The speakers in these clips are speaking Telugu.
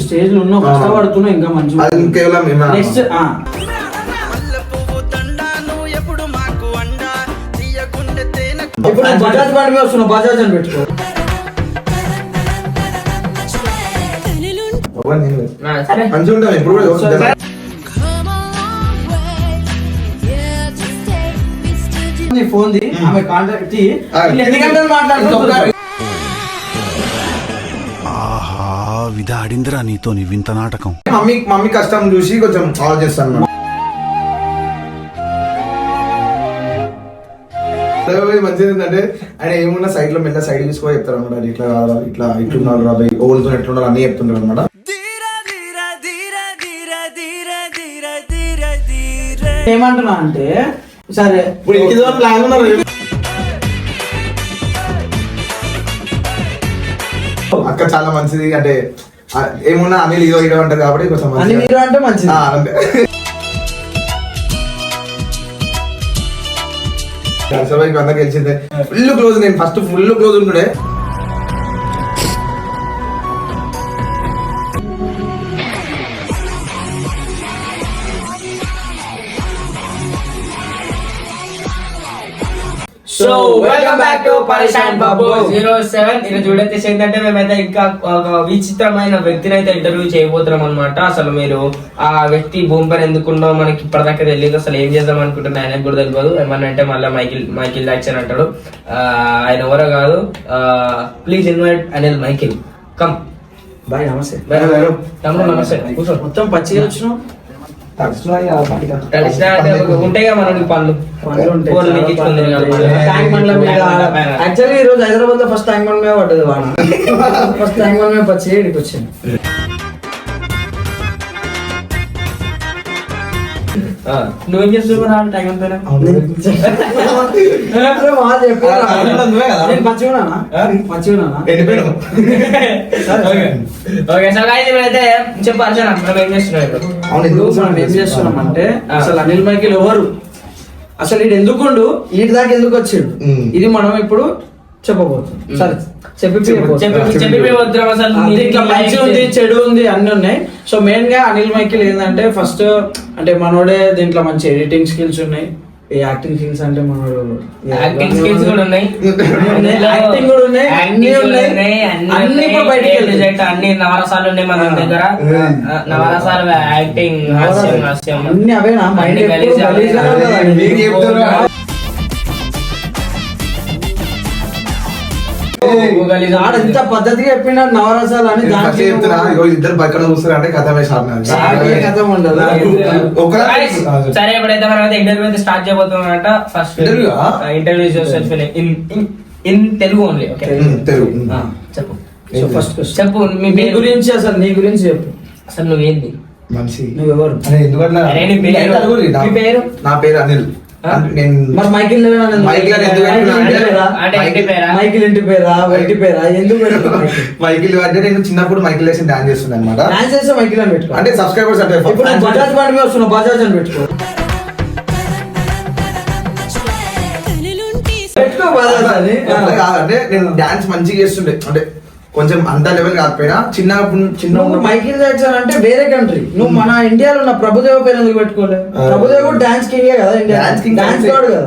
స్టేజ్లో ఉన్నావు కష్టపడుతున్నా ఇంకా మంచి ఇప్పుడు బజాజ్ పాట వస్తున్నావు బజాజ్ అని పెట్టుకో. మంచిగా ఉంటాం ఇప్పుడు నీ ఫోన్ ది ఆమె కాంటాక్ట్ ఎన్ని గంటలు మాట్లాడుతున్నారు ఆడిందిరా నీతో నీ వింత నాటకం. మమ్మీ మమ్మీ కష్టం చూసి కొంచెం సాల్వ్ చేస్తాను మంచిది ఆయన ఏమున్నా సైడ్లో మెల్ల సైడ్ తీసుకో చెప్తారు అనమాట ఇట్లా కాదా ఇట్లా ఇట్లున్నారు ఓల్తో ఎట్లున్నారు అన్ని చెప్తుంటారు అనమాట. ఏమంటున్నా అంటే సరే ఇప్పుడు ఇది ప్లాన్ ఉన్నారు అక్క చాలా మంచిది అంటే ఏమున్నా అనిల్ హీరో హీరో అంటారు కాబట్టి కొంచెం అని మంచిగా- మీరు అంటే మంచిది అందరికి తెలిసిందే ఫుల్ క్లోజ్ నేను ఫస్ట్ ఫుల్ క్లోజ్ ఉంటుండే so welcome back to Parishan Babu zero seven ఇది చూడైతే ఏంటంటే మేమైతే ఇంకా ఒక విచిత్రమైన వ్యక్తిని అయితే ఇంటర్వ్యూ చేయబోతున్నాం అనమాట అసలు మీరు ఆ వ్యక్తి భూమి పైన ఎందుకుండో మనకి ఇప్పటిదాకా తెలియదు. అసలు ఏం చేద్దాం అనుకుంటున్నా ఆయనకు కూడా తెలియదు. ఏమన్నా అంటే మళ్ళీ మైకిల్ మైకిల్ జాక్సన్ అంటాడు. ఆ, ఆయన ఎవరో కాదు. Please invite Anil Michael. Come boy నమస్తే. తమ్ముడు నమస్తే. కూర్చో. మొత్తం పచ్చిగా వచ్చినావు యాక్చువల్లీ ఈ రోజు హైదరాబాద్లో ఫస్ట్ ట్యాంక్ బండ్ మీద పడ్డది వాన. ఫస్ట్ ట్యాంక్ బండ్ మీద పచ్చి ఇక్కడికి వచ్చింది ఓకే సో గాయ్స్ ఇప్పుడైతే మనం ఏం చేస్తున్నాం ఇప్పుడు? అవును ఇప్పుడు ఎందుకు మనం ఏం చేస్తున్నాం అంటే. అసలు అనిల్ మైకిల్ ఎవరు? అసలు ఎందుకుండు? ఈడి దాకా ఎందుకు వచ్చిండు. ఇది మనం ఇప్పుడు చెప్పబోతున్నాం ఉమ్. సరే చెప్పి నీ- నీ ఉంది? చెడు ఉంది అన్ని ఉన్నాయి. సో మెయిన్గా అనిల్ మైకిల్ ఏంటంటే ఫస్ట్ అంటే మనోడే దీంట్లో మంచి ఎడిటింగ్ స్కిల్స్ ఉన్నాయి. ఈ యాక్టింగ్ స్కిల్స్ అంటే మనోడు యాక్టింగ్ స్కిల్స్ కూడా ఉన్నాయి. యాక్టింగ్ కూడా ఉన్నాయి. అన్ని ఉన్నాయి. అన్ని బయటికి అన్ని నవరసాలు ఉన్నాయి మన. దగ్గర. నవరసాలు యాక్టింగ్ హాస్యం హాస్యం. అన్ని అవేనా మైండ్ ఆడంత పద్ధతిగా చెప్పిన నవరసాలు అని దానికి చెప్తున్నా. ఇగో ఇద్దరు పక్కన చూస్తారు అంటే కథ కథ ఉండదు. సరే ఇప్పుడు మనం ఇంటర్వ్యూ స్టార్ట్ చేయబోతున్నామంట ఫస్ట్ ఇంటర్వ్యూ చేసే in in Telugu only hmm, Telugu. Hmm. First hmm. చెప్పు. మీ గురించి అసలు నీ గురించి చెప్పు. అసలు నువ్వేంది? మనిషి. నువ్వెవరు? ఎందుకంటే నా పేరు అనిల్. మరి మైకిల్ మైకిల్ మైకిల్ ఇంటి అంటే- పేరా? ఇంటి పేరా మైకిల్ ఇంటి పేరా ఇంటి పేరా? ఎందుకు మైకిల్? అంటే నేను చిన్నప్పుడు మైకిల్ వేసి డాన్స్ చేస్తుంది అనమాట డాన్స్ చేస్తే మైకిల్ అని పెట్టుకో. అంటే సబ్స్క్రైబర్స్ అంటే ఇప్పుడు బజాజ్ బండి మీద వస్తున్నావు బజాజ్ అని పెట్టుకో. పెట్టుకో బజాజ్ అని. కాదంటే నేను డాన్స్ మంచిగా చేస్తుండే. అంటే కొంచెం అంత లెవెల్ కాకపోయినా చిన్న చిన్న నువ్వు మైకిల్ జాక్సన్ అంటే వేరే కంట్రీ నువ్వు మన ఇండియాలో ఉన్న ప్రభుదేవ పేరు ఎందుకు పెట్టుకోలే? ఆ. ప్రభుదేవ్ కూడా డాన్స్ కింగ్ కదా డాన్స్ కదా.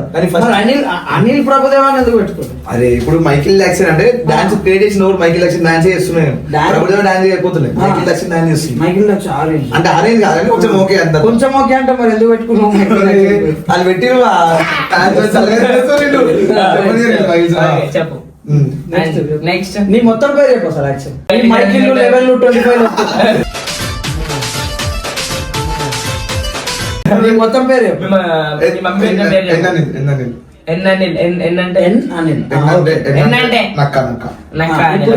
అనిల్ అనిల్ ప్రభుదేవ అని ఎందుకు పెట్టుకోలే? అరే ఇప్పుడు మైకిల్ జాక్సన్ అంటే డాన్స్ క్రియేట్ చేసిన మైకిల్ జాక్సన్ డాన్స్ చేస్తున్నాను ప్రభుత్వం డాన్స్ చేయకపోతున్నాయి మైకిల్ జాక్సన్ డాన్స్ చేస్తుంది. మైకిల్ జాక్సన్ ఆరెంజ్ అంటే అరేంజ్ కాదండి కొంచెం ఓకే అంత కొంచెం ఓకే అంటే మరి ఎందుకు పెట్టుకున్నావు? వాళ్ళు పెట్టి చెప్పు. మొత్తం పేరు చెప్పు లెవెల్ మొత్తం పేరు చెప్పు.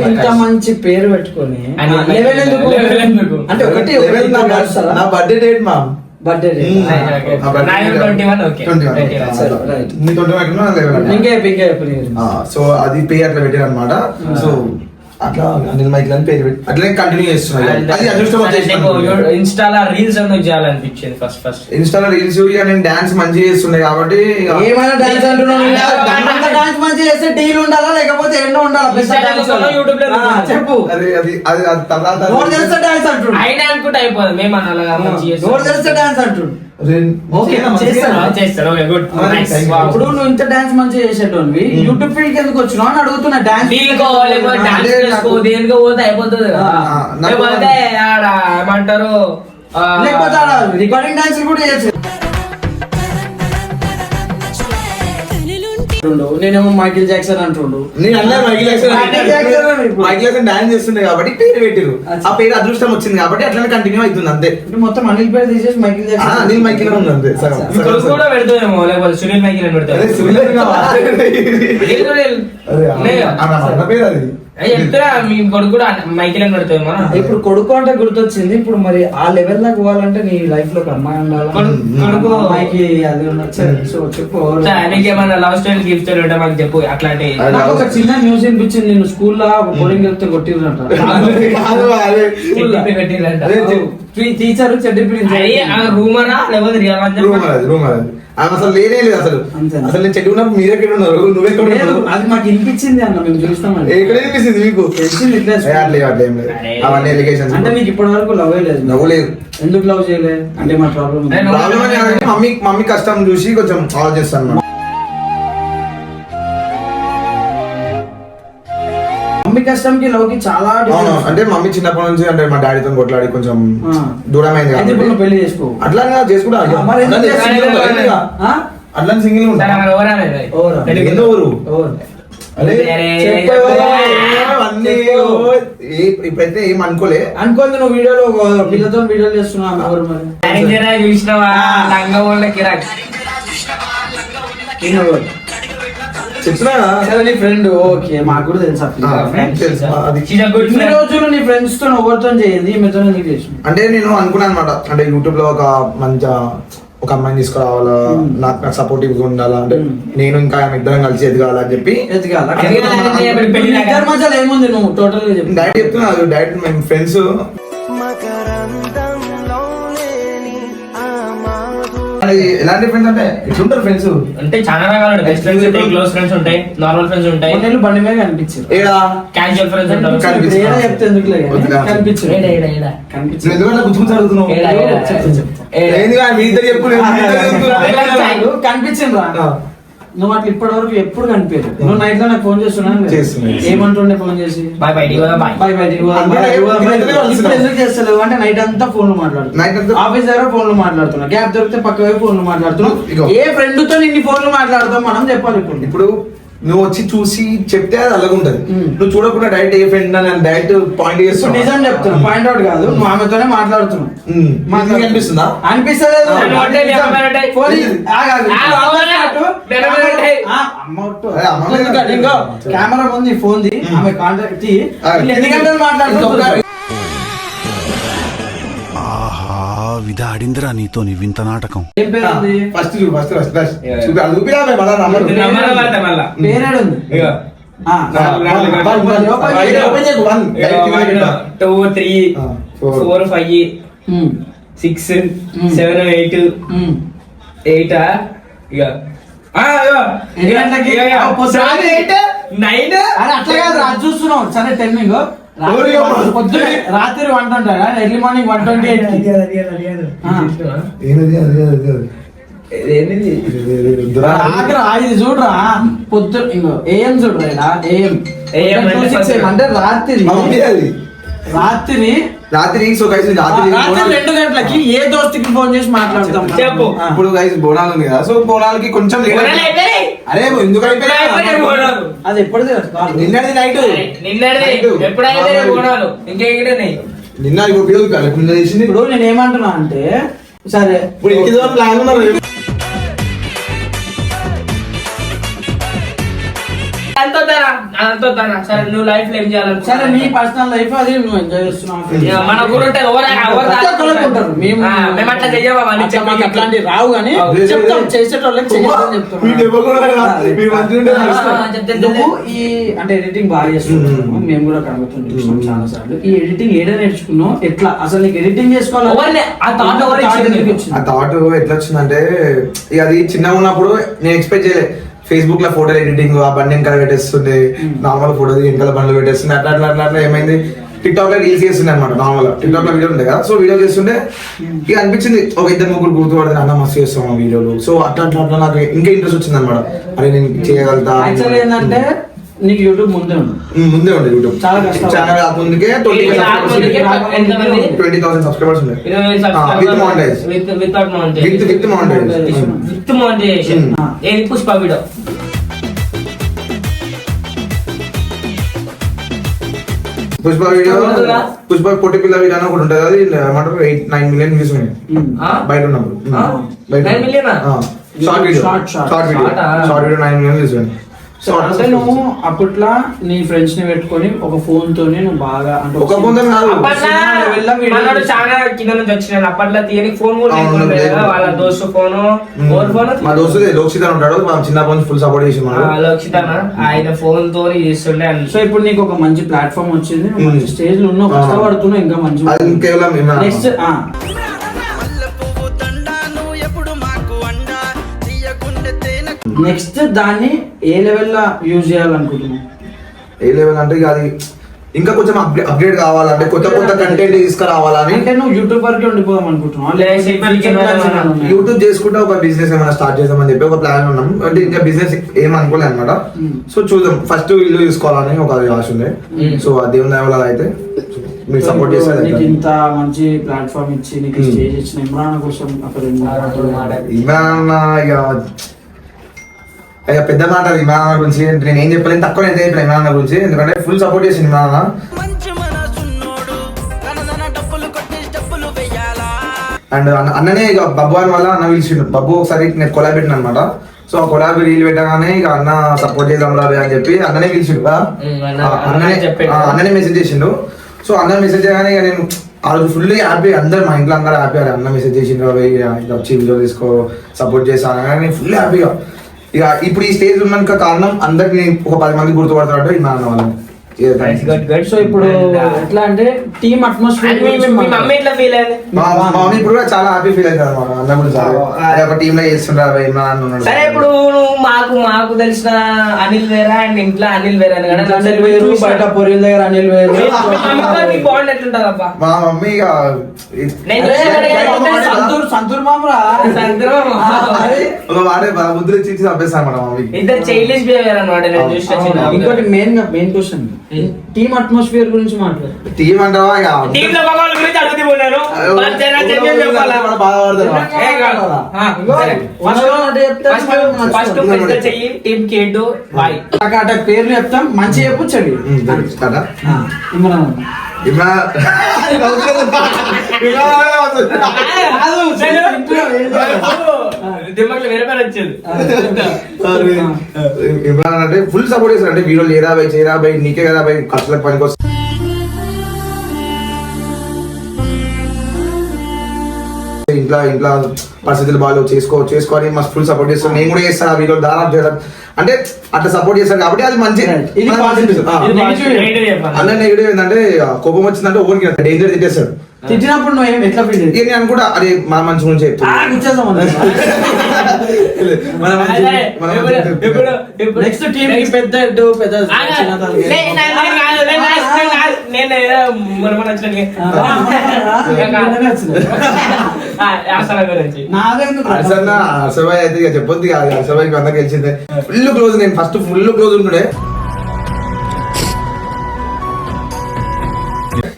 ఇంత మంచి పేరు పెట్టుకొని అంటే ఒకటి నా బర్త్డే డేట్ మా సో అది పే అట్లా పెట్టారు అనమాట సో అట్లా అనిల్ మైకిల్ అని పేరు పెట్టి అట్లనే కంటిన్యూ చేస్తున్నా అది అదృష్టం వచ్చేసి ఇన్స్టాలో రీల్స్ ఎందుకు చేయాలనిపించింది ఫస్ట్ ఫస్ట్ ఇన్స్టాలో రీల్స్ నేను డాన్స్ మంచిగా చేస్తుండే కాబట్టి ఏమైనా డాన్స్ అంటున్నావు? నువ్వు? అట్లా దండం చేస్తే డీల్ ఉండాలా? లేకపోతే ఎన్నో ఉండాలా? Dance లో, YouTube లో ఆ, చెప్పు. అది అది అది తర్వాత నోరు తెలిస్తే డాన్స్ అంటుండు. ఆయన అనుకుంటే అయిపోదు. మేము మంచి నోరు తెలిస్తే డాన్స్ అంటుండు. ఇప్పుడు నువ్వు ఇంత డాన్స్ మంచిగా చేసేటోనివి యూట్యూబ్ ఫీల్డ్కి ఎందుకు వచ్చినావు అని అడుగుతున్నా డాన్స్ దీనికో పోతే అయిపోతుంది కదా. ఏమంటారు రికార్డింగ్ డాన్స్ కూడా చేయొచ్చు. అంటుండు. నేనేమో మైకిల్ జాక్సన్ అంటుండు. నేను అన్నా మైకిల్ జాక్సన్ మైకిల్ జాక్సన్ అని ఇప్పుడు. మైకిల్ జాక్సన్ డాన్స్ చేస్తుండే కాబట్టి పేరు పెట్టిరు. ఆ పేరు అదృష్టం వచ్చింది కాబట్టి అట్లనే కంటిన్యూ అవుతుంది అంతే. ఇప్పుడు మొత్తం అనిల్ పేరు తీసేసి మైకిల్ ఆ, జాక్సన్ అనిల్ మైకిల్ ఉంది అంతే. సగం కూడా పెడతామేమో లేకపోతే సునీల్ మైకిల్ అని పెడతారు. అదే సునీల్ అన్న పేరు అది. మీ కొడుకు కూడా మైకిల్ అని పెడతామేమో ఇప్పుడు కొడుకు అంటే గుర్తొచ్చింది ఇప్పుడు మరి ఆ లెవెల్ దాకా పోవాలంటే నీ లైఫ్లో ఒక అమ్మాయి ఉండాలి? కొడుకు- కొడుకు. అమ్మాయికి అది ఉండదు సరే, సో చెప్పు. నీకేమన్నా లవ్ స్టోరీ గిఫ్ట్ ఉంటే మాకు చెప్పు అట్లాంటి నాకు ఒక చిన్న న్యూస్ వినిపించింది నేను స్కూల్లో ఒక బౌలింగ్ చెప్తే కొట్టిరంట పెట్టిరంట. టీచర్ రూమరా లేకపోతే రియల్ అని రూమ్ చెప్పు. అది రూమ్ అది. ఆమె అసలు లేనే లేదు అసలు? అసలు నేను చెట్టు ఉన్నప్పుడు మీరు ఎక్కడ ఉన్నారు? నువ్వెక్కడ ఉన్నావు అది మాకు వినిపించింది అన్న మేము చూస్తామండి ఎక్కడ అనిపిస్తుంది మీకు? తెలిసింది అట్లే అట్లే లేదు. అవన్నీ ఎలిగేషన్స్ అంటే నీకు ఇప్పటి వరకు లవ్ లేదు. నవ్వు లేదు. ఎందుకు లవ్ చేయలే? అంటే మా ప్రాబ్లం మమ్మీ మమ్మీ కష్టం చూసి కొంచెం ఆలోచిస్తాను మమ్మీ కష్టంకి లవ్కి చాలా అవును. అంటే మమ్మీ చిన్నప్పటి నుంచి అంటే మా డాడీతో కొట్లాడి కొంచెం. దూరమైంది కాబట్టి. పెళ్ళి చేసుకో. అట్లా చేసుకుంటా. అట్లా సింగిల్ ఇప్పుడైతే ఏం అనుకోలే. అనుకోండి నువ్వు వీడియోలో పిల్లతో వీడియో చేస్తున్నావు చూసినావా? సరే నీ ఫ్రెండ్ ఓకే మాకు కూడా తెలుసు ఇన్ని. రోజులు నీ ఫ్రెండ్స్తో ఎవరితో చేయండి అంటే నేను అనుకున్నాను అనమాట అంటే యూట్యూబ్లో ఒక మంచి ఒక అమ్మాయిని తీసుకురావాలా. నాకు నాకు సపోర్టివ్గా ఉండాలా? అంటే. నేను ఇంకా ఆమె ఇద్దరం కలిసి ఎదగాలని చెప్పి ఎదగాల? పెళ్ళి దాకా. ఇద్దరి మధ్యలో ఏముంది నువ్వు? టోటల్గా చెప్పు. డైరెక్ట్ చెప్తున్నా డైరెక్ట్ మేము ఫ్రెండ్స్ ఎలాంటి ఫ్రెండ్స్ అంటే ఎట్లుంటారు ఫ్రెండ్స్ అంటే చాలా రకాలు బెస్ట్ ఫ్రెండ్స్ ఉంటాయి క్లోజ్ ఫ్రెండ్స్ ఉంటాయి నార్మల్ ఫ్రెండ్స్ ఉంటాయి కొన్నేళ్ళు బండి మీద కనిపించారు ఏడా క్యాజువల్ ఫ్రెండ్స్ ఉంటారు కనిపించు. ఏడా చెప్తే ఎందుకులే కానీ వద్దుగా. కనిపించారు ఏడా, ఏడా, ఏడా. నువ్వు కనిపించారు ఎందుకంటే గుర్తుకు చదువుతున్నావు ఏడా, ఏడా. చెప్తా, చెప్తా. ఏడా. ఏంది మీ ఇద్దరు చెప్పు నేను. కనిపించింది. నువ్వు అట్లా ఇప్పటి వరకు ఎప్పుడు కనిపించదు నువ్వు నైట్లో నాకు ఫోన్ చేస్తున్నాను చేస్తున్నా. ఏమంటుండే ఫోన్ చేసి? బాయ్ బాయ్ బాయ్ బాయ్ ఎందుకు చేస్తలేవు? అంటే నైట్ అంతా ఫోన్ Night మాట్లాడుతున్నా. అంతా- ఆఫీస్ దగ్గర ఫోన్ మాట్లాడుతున్నా. గ్యాప్ దొరికితే పక్క వైపు ఫోన్ మాట్లాడుతున్నావు ఇగో. ఏ ఫ్రెండ్తో ఇన్ని ఫోన్లు మాట్లాడతాం మనం చెప్పాలి ఇప్పుడు. ఇప్పుడు నువ్వు వచ్చి చూసి చెప్తే అది అలాగుంటది. నువ్వు చూడకుండా డైరెక్ట్ ఏ ఫ్రెండ్ అని డైరెక్ట్ పాయింట్ చేస్తున్నావు? నిజం చెప్తున్నా పాయింట్ అవుట్ కాదు నువ్వు ఆమెతోనే మాట్లాడుతున్నావు. అనిపిస్తుందా? అనిపిస్తలేదు. ఎందుకంటే సరే. కెమెరా ఈ ఫోన్ ది ఆమె కాంటాక్ట్ ది. ఆ, ఆహా విధాడిందిరా నీతో నీ వింత నాటకం. ఏం పేరు ఉంది? ఫస్ట్ చూడు ఫస్ట్ అది చూపిరా మేము అలా నమ్మరు parade. Two three. Four five six. Seven eight. Eight ఇక. అరే అట్లా కాదు రా చూస్తున్నావు. సరే టెన్నింగ్. రాత్రి one twenty early morning one twenty eight అది అది అది ఇది చూడరా. పొద్దు ఏఎం చూడరా ఏఎం అంటే రాత్రి రాత్రి రాత్రి సో గైస్ రాత్రి రెండు గంటలకి ఏ దోస్తుకి ఫోన్ చేసి మాట్లాడతాం? చెప్పు. ఇప్పుడు గైస్ బోనాలు ఉంది కదా. సో బోనాలకి కొంచెం. అరే ఎందుకు. అది కాదు. నిన్నది నైట్. నిన్నటిది. ఎప్పుడైతే బోనాలు ఇంకేంటి నిన్న ఇప్పుడు నిన్న చేసింది ఇప్పుడు నేను ఏమంటున్నా అంటే సరే ఇప్పుడు ఇంటి ప్లాన్ ఉన్నారు అంతో తరా అంతో తరా. సరే నువ్వు లైఫ్లో ఏం? సరే నీ పర్సనల్ లైఫ్ అది నువ్వు ఎంజాయ్ చేస్తున్నావు. మన ఎవరు. మేము అట్లా అట్లాంటివి రావు కానీ. చెప్తాం చేసేటోళ్ళకి చెప్తే- ఈ అంటే ఎడిటింగ్ బాగా చేస్తున్నావు. మ్మ్. కూడా మ్మ్. చాలా సార్లు. ఈ ఎడిటింగ్ ఏడా నేర్చుకున్నావు? ఎట్లా? అసలు నీకు ఎడిటింగ్ చేసుకోవాలి? ఆ థాట్ ఎట్లా వచ్చిందంటే ఇక అది చిన్నగా ఉన్నప్పుడు నేను ఎక్స్పెక్ట్ చేయలే. ఫేస్బుక్లో ఫోటో ఎడిటింగ్ ఆ బండి వెనకాల పెట్టేస్తుండే నార్మల్ ఫోటో వెనకాల బండ్లు పెట్టేస్తుండే అట్లా అట్లా అట్లా అట్లా ఏమైంది? టిక్ టాక్లో రీల్స్ చేస్తుండే అనమాట నార్మల్ టిక్ టాక్లో వీడియో ఉండే కదా సో వీడియో చేస్తుండే. ఇక అనిపించింది ఒక ఇద్దరు ముగ్గురు గుర్తుపడితే అన్న మస్తు చేస్తాం ఆ వీడియోలు. సో అట్లా అట్లా అట్లా నాకు ఇంకా ఇంట్రెస్ట్ వచ్చింది అనమాట అరే నేను చేయగలుగుతా ఏంటంటే నీకు యూట్యూబ్ ముందే ఉంది. ఉమ్, ముందే ఉండే యూట్యూబ్ చాలా కష్టం. ఛానల్ ముందుకే? ట్వంటీ థౌసండ్ సబ్స్క్రైబర్స్ ఇరవై with without with. With monetize With monetization. ఏది పుష్ప వీడియో పుష్ప వీడియో? పుష్ప పొట్టి పిల్ల వీడియో అని ఒకటి ఉంటుంది అది ఏమంటారు? ఎయిట్ నైన్ మిలియన్ వ్యూస్ ఉన్నాయి? బయట ఉన్నప్పుడు? Short video. Short video? Short video nine million views ఉన్నాయి. సో అంటే నువ్వు అప్పట్లో నీ ఫ్రెండ్స్ని పెట్టుకొని ఒక ఫోన్ తోనే నువ్వు బాగా అంటే ఒక కాదు. అప్పట్లో చాలా కింద నుంచి వచ్చినాడు. అప్పట్లో తీయని ఫోన్ కూడా వాళ్ళ దోస్తు ఫోను ఓర్ ఫోన్ మా దోస్తు లోక్షిత ఉంటాడు. మా చిన్నప్పటి నుంచి ఫుల్ సపోర్ట్ చేసి మన లోక్షితన ఆయన ఫోన్ తోని చేస్తుండే సో ఇప్పుడు నీకు ఒక మంచి ప్లాట్ఫామ్ వచ్చింది. మంచి. స్టేజ్లో ఉన్నావు. కష్టపడుతున్నావు. ఇంకా మంచి కేవలం నెక్స్ట్ నెక్స్ట్ దాన్ని ఏ లెవెల్లో యూజ్ చేయాలనుకుంటున్నావు? ఏ లెవెల్ అంటే ఇక అది ఇంకా కొంచెం అప్గ్రేడ్ కావాలంటే కొత్త కొత్త కంటెంట్ తీసుకురావాలని. అంటే నువ్వు యూట్యూబర్కి ఉండిపోదాం అనుకుంటున్నావు? యూట్యూబ్ చేసుకుంటే ఒక బిజినెస్ ఏమైనా స్టార్ట్ చేద్దామని చెప్పి ఒక ప్లాన్ ఉన్నాం. అంటే ఇంకా బిజినెస్ ఏం అనుకోలేదు అనమాట. సో చూద్దాం. ఫస్ట్ ఇల్లు తీసుకోవాలని ఒక ఆశ ఉంది. సో అది దేవుని దయ వల్ల అయితే మీరు సపోర్ట్ నీకు చేస్తారు ఇంత మంచి ప్లాట్ఫామ్ ఇచ్చి నీకు. స్టేజ్ ఇచ్చిన ఇమ్రాన్ కోసం అక్కడ ఇమాన్ ఇక ఇక పెద్ద మాట అది ఇమాన్ గురించి. నేను ఏం చెప్పలేను తక్కువ నేను చెప్పలేను ఇమాన్ గురించి. ఎందుకంటే ఫుల్ సపోర్ట్ చేసింది వెయ్యాలా? అండ్ అన్ననే ఇక బబ్బు అని వల్ల అన్న పిలిచిండు. బబ్బు ఒకసారి నేను కొలాబ్ పెట్టిన అనమాట సో ఆ కొలాబ్ రీల్ పెట్టగానే ఇక అన్న సపోర్ట్ చేద్దాం రాబే అని చెప్పి అన్ననే పిలిచిండు కదా అన్ననే అన్ననే చెప్పిండు. ఆ, అన్ననే మెసేజ్ చేసిండు. సో అన్న మెసేజ్ చేయగానే ఇక నేను ఆ రోజు ఫుల్ హ్యాపీ అందరు మా ఇంట్లో అందరూ హ్యాపీ అన్న మెసేజ్ చేసిండు వచ్చి వీడియో తీసుకో సపోర్ట్ చేస్తాను కానీ నేను ఫుల్ హ్యాపీగా ఇక ఇప్పుడు ఈ స్టేజ్ ఉన్నాక కారణం అందరికి నేను ఒక పది మంది గుర్తుపడతాడు ఈ నాన్న వాళ్ళని సో ఇప్పుడు uh, ఎట్లా అంటే టీమ్ అట్మాస్ఫియర్ మమ్మీ ఇప్పుడు చాలా హ్యాపీ ఫీల్ అవుతుంది టీమ్ oh, uh, లో చేస్తున్నారు సరే ఇప్పుడు మాకు మాకు తెలిసిన అనిల్ వేరా అండ్ ఇంట్లో అనిల్ వేరా అనిల్ వేరు బయట పొరిల దగ్గర అనిల్ వేరు. బాండ్ ఎట్లుంటది మా మమ్మీ సంతూర్ సంతూర్ మామరా. ముద్ర ఇచ్చి చంపేస్తాను మన మమ్మీ ఇద్దరు చైల్డిష్ బిహేవియర్ అనమాట ఇంకోటి main main question team atmosphere గురించి మాట్లాడు. టీమ్లో మగవాళ్ళ పేర్లు చెప్తాం మంచి చెప్పొచ్చండి కదా ఇమ్రాన్ వేరే పేరు వచ్చేది. ఇమ్రాన్ అంటే ఫుల్ సపోర్ట్ చేస్తారు అంటే వీడియోలు ఏరా బై చేయరా బై నీకే కదా బై ఖర్చులకు పనికి వస్తుంది ఇంట్లో ఇంట్లో పరిస్థితులు బాగాలేవు. చేసుకో చేసుకొని మస్తు ఫుల్ సపోర్ట్ చేస్తాను నేను కూడా చేస్తాను ఆ వీడియో దాదాపు చేయడం అంటే అట్లా సపోర్ట్ చేస్తాను కాబట్టి అది మంచి. అన్న నెగిటివ్ ఏంటంటే కోపం వచ్చిందంటే ఓరికి డేంజర్ తిట్టేస్తాడు. తిట్టినప్పుడు నువ్వు ఎట్లా ఫీల్ ఇది నేను కూడా అది మన మంచి గురించి చెప్తాను నెక్స్ట్ టీం పెద్ద పెద్ద నేను అయితే చెప్పొద్దు కాదు అసలు అందరికి తెలిసిందే ఫుల్ క్లోజ్ నేను ఫస్ట్ ఫుల్ క్లోజ్ ఉంటుండే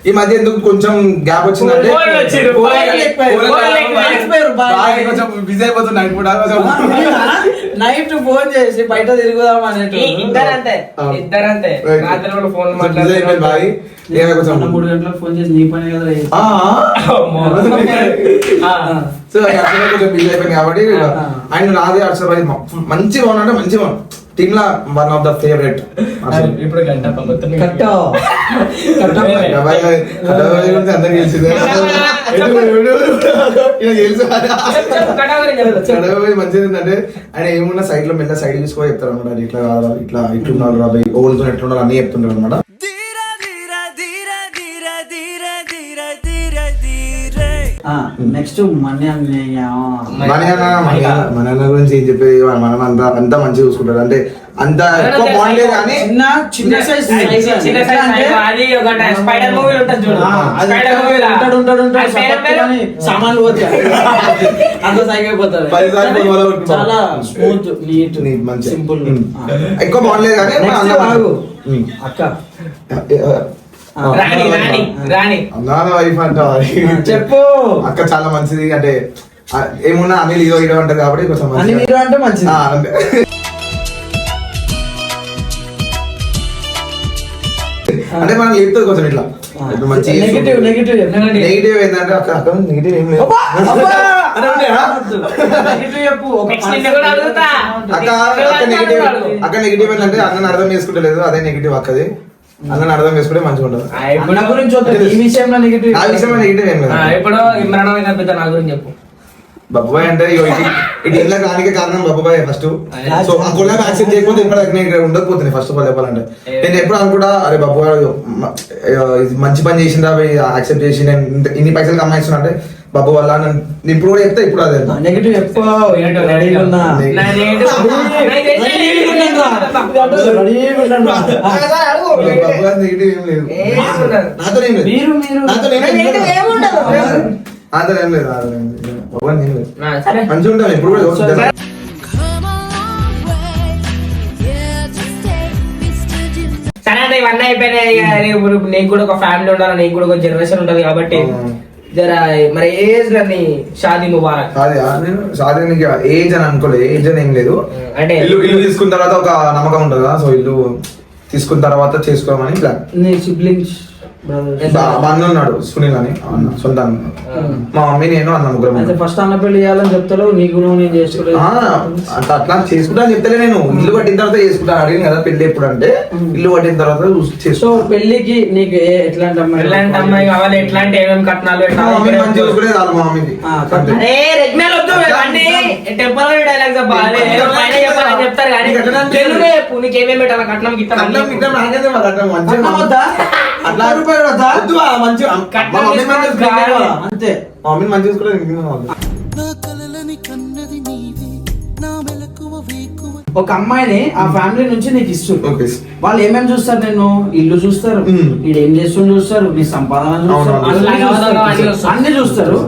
ఈ మధ్య ఎందుకు కొంచెం గ్యాప్ వచ్చిందంటే? నైట్ ఫోన్ చేసి బయట తిరుగుదాం అన్నట్టు కూడా ఫోన్ మూడు గంటలకు ఫోన్ చేసి నీ పని కదా సో కొంచెం బిజీ అయిపోయింది కాబట్టి ఆయన నాదే అర్షబాయి మంచి ఉన్నా అంటే మంచిగా వన్ టీమ్ లా వన్ ఆఫ్ ద ఫేవరెట్ ఇప్పుడు గంట మొత్తం కట్టో. కట్టో. అందరికి తెలిసిందే మంచిది ఏంటంటే ఆయన ఏమున్నా సైడ్లో మెల్ల సైడ్ తీసుకో చెప్తారు అనమాట ఇట్లా కాదు ఇట్లా ఇట్లున్నారు రాబోయ్ ఓల్తో ఎట్లున్నారు అన్ని చెప్తుంటారు అనమాట నెక్స్ట్ మనీ గురించి ఏం చెప్పేది మనం అంతా అంతా మంచిగా చూసుకుంటారు. అంటే అంత ఎక్కువ బాగుండలేదు కానీ చిన్న చిన్న సైజ్ చిన్న size size అది ఒక స్పైడర్ మూవీ ఉంటుంది చూడు. స్పైడర్ మూవీలో ఉంటాడు ఉంటాడు ఉంటాడు అది పేరు పేరు? సపక్కని సామాన్లు పోతాయి. అంత అయిపోతారు కొట్టుకో. చాలా స్మూత్ నీట్ నీట్ మంచి సింపుల్. ఎక్కువ బాగుండలేదు కానీ. అక్క. రాణి రాణి వైఫ్ చెప్పు. అక్క చాలా మంచిది. అంటే ఏమున్నా అనిల్ హీరో హీరో అంటది కాబట్టి కొంచెం అని మంచిగా. మీరు అంటే మంచిది. అంటే మనం లేపుతుంది కొంచెం ఇట్లా. ఇప్పుడు మంచి నెగిటివ్ నెగిటివ్ నెగిటివ్ ఏంటంటే అక్క. అక్క నెగిటివ్ ఏం లేదు. అంటే ఉంటాయా? నెగిటివ్ చెప్పు. ఒక Next నిన్ను కూడా అడుగుతా. అక్క అక్క నెగిటివ్ అక్క నెగిటివ్ ఏంటంటే అన్నని అర్థం చేసుకుంటలేదు. అదే నెగిటివ్ అక్కది. అన్నని అర్థం చేసుకుంటే మంచిగా ఉంటుంది ఇప్పుడు గురించి వద్దు ఈ విషయంలో నెగిటివ్ ఆ విషయంలో నెగిటివ్ ఏం లేదు. ఆ, ఇప్పుడు ఇమ్రాన్ కనిపిస్తా నా గురించి చెప్పు. బబ్బుబాయ్ అంటే ఇగో ఇది ఇంట్లో కానికే కారణం బబ్బుబాయ్ ఫస్ట్ సో ఆ కొలాబ్ యాక్సెప్ట్ చేయకపోతే ఇప్పుడు నేను ఇక్కడ ఉండకపోతుంది ఫస్ట్ ఆఫ్ ఆల్ చెప్పాలంటే. నేను ఎప్పుడు అనుకుంటా అరే మ- ఆ, ఇది మంచి పని చేసిందా యాక్సెప్ట్ చేసి నేను ఇంత- ఇన్ని పైసలు కమ్మాయిస్తున్నా అంటే బాబు వల్ల నన్ను నేను ఇప్పుడు కూడా చెప్తే ఇప్పుడు అదే. నెగిటివ్ రెడీగా ఉన్నా. నా ఏం లేదు ఏం లేదు ఏం లేదు సరే మంచిగా ఉంటాం ఇప్పుడు కూడా సరే. ఇవన్నీ అయిపోయినాయి ఇప్పుడు నీకు కూడా ఒక ఫ్యామిలీ ఉండాలి నీకు కూడా ఒక జనరేషన్ ఉంటది కాబట్టి జర మరి ఏజ్ లని షాదీ ముబారక్? కాదు నేను సాధారణ ఏజ్ అని అనుకోలేదు ఏజ్ అని ఏం లేదు. అంటే ఇల్లు ఇల్లు తీసుకున్న తర్వాత ఒక నమ్మకం ఉంటుంది? కదా సో ఇల్లు తీసుకున్న తర్వాత చేసుకోమని ప్లాన్ నీ సిబ్లింగ్స్ అన్న ఉన్నాడు సునీల్ అని. అన్న సొంత అన్న మా మమ్మీ నేను అన్న ముగ్గురం అయితే. ఫస్ట్ అన్న పెళ్ళి చేయాలని చెప్తారు నీకు నువ్వు నేను చేసుకోలేదు. అంత అట్లా చేసుకుంటా అని చెప్తలే నేను. ఇల్లు కట్టిన తర్వాత చేసుకుంటా అడిగిన కదా పెళ్ళి ఎప్పుడు అంటే ఇల్లు కట్టిన తర్వాత చూసి సో చేసుకో. పెళ్ళికి నీకు ఎట్లాంటి అమ్మాయి ఎలాంటి అమ్మాయి కావాలి? ఎట్లాంటి ఏమేమి కట్నాలు మమ్మీ మంచిగా చూసుకునే చాలు మా ఇవన్నీ టెంపరీ డైలాగ్స్ చెప్తారు కానీ నీకు ఎట్లా అనిపిస్తుంది? తెలుగులో చెప్పు? నీకు ఏమేమి పెట్టాలి? కట్నం కట్నం మరి కట్నం. మంచిగా అట్లా వద్దా? మా మమ్మీ చూసుకునే. అంతే. మా మమ్మీని చూసుకునే? నా కలలని కన్నది నీవే నా మెలకువ వేకువ. ఒక అమ్మాయిని ఆ ఫ్యామిలీ నుంచి నీకు ఇస్తుంది ఓకే. వాళ్ళు ఏమేమి చూస్తారు నేను ఇల్లు చూస్తారు. వీడు ఏం చేస్తుండు చూస్తారు. నీ సంపాదన చూస్తారు. అన్ని చూస్తారు.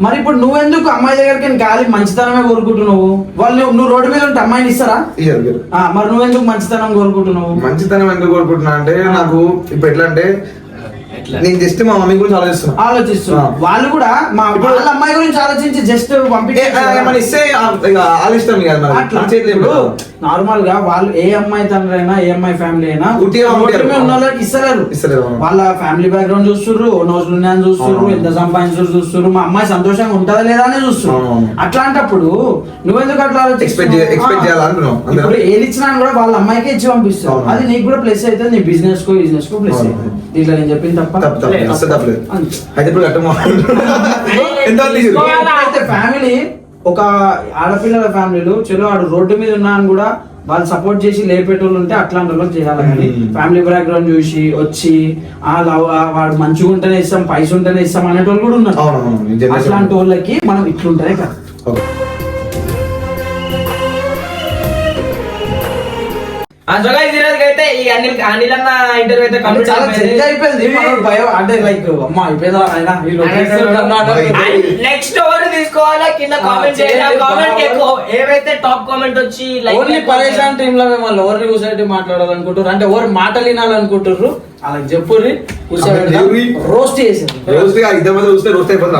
మరి ఇప్పుడు నువ్వెందుకు అమ్మాయి దగ్గరికి ఖాళీ మంచితనమే కోరుకుంటున్నావు వాళ్ళు నువ్వు రోడ్డు మీద ఉంటే అమ్మాయిని ఇస్తారా. ఆ, మరి నువ్వెందుకు మంచితనం కోరుకుంటున్నావు మంచితనం ఎందుకు కోరుకుంటున్నా అంటే నాకు ఇప్పుడు ఎట్లా అంటే నేను జస్ట్ మా మమ్మీ గురించి ఆలోచిస్తున్నా ఆలోచిస్తున్నా ఆ. వాళ్ళు కూడా మా వాళ్ళ అమ్మాయి గురించి ఆలోచించి జస్ట్ ఏ, పంపించే ఆ, ఇస్తే ఆ, ఇక ఆలోచిస్తాం ఇక మరి. అట్లా మన చేతిలో ఏం ఇప్పుడు లేదు. నార్మల్గా వాళ్ళు ఏ అమ్మాయి తండ్రి అయినా ఏ అమ్మాయి ఫ్యామిలీ అయినా ఉన్న వాళ్ళకి ఇస్తలేరు ఇస్తలేరు, అవును. వాళ్ళ ఫ్యామిలీ బ్యాక్గ్రౌండ్ చూస్తుర్రు నోజులు ఉన్నాయని చూస్తుర్రు అవును. ఎంత సంపాదించారు చూస్తుర్రు మా అమ్మాయి సంతోషంగా ఉంటుందా లేదా అని అవును. అట్లాంటప్పుడు నువ్వెందుకు అట్లా? ఇప్పుడు ఏది ఇచ్చినా కూడా వాళ్ళ అమ్మాయికి ఇచ్చి పంపిస్తారు అవును. అది నీకు కూడా ప్లస్ అయితే నీ బిజినెస్ కో బిజినెస్ కో ప్లస్. అవుతుంది దీంట్లో నేను చెప్పింది తప్ప ఇప్పుడు అయితే ఫ్యామిలీ ఒక ఆడపిల్లల ఫ్యామిలీలు చలో ఆడు రోడ్డు మీద ఉన్నా అని కూడా వాళ్ళు సపోర్ట్ చేసి లేపేటోళ్ళు ఉంటే అట్లాంటి వాళ్ళకి చేయాలి కానీ. ఫ్యామిలీ బ్యాక్గ్రౌండ్ చూసి వచ్చి ఆ లవ్ వాడు మంచిగా ఉంటేనే ఇస్తాం పైస ఉంటేనే ఇస్తాం అనేటోళ్ళు కూడా ఉన్నారు. అట్లాంటి వాళ్ళకి మనం ఇట్లుంటేనే కదా ఈ రోజుకి అయితే ఈ అనిల్ అనిల్ అన్న ఇంటర్వ్యూ అయితే అంటే కంప్లీట్ చాలా చేంజ్ అయిపోయింది. మనోడు భయం. అంటే లైక్ అమ్మ అయిపోయిందా ఆయన. నెక్స్ట్ ఎవరు తీసుకోవాలా? కింద ఆ, కామెంట్ చేయాలి? చేయండి, కామెంట్ బాగా. ఎక్కువ. ఏవైతే టాప్ కామెంట్ వచ్చి ఓన్లీ పరేషాన్ టీమ్లో మేము వాళ్ళు ఎవరిని కూర్చోబెట్టి మాట్లాడాలనుకుంటారు అంటే ఎవరు మాటలు వినాలనుకుంటారు అలా చెప్పుర్రి? రోస్ట్ చేసింది. రోజు ఇద్దరు చూస్తే అయిపోతుంది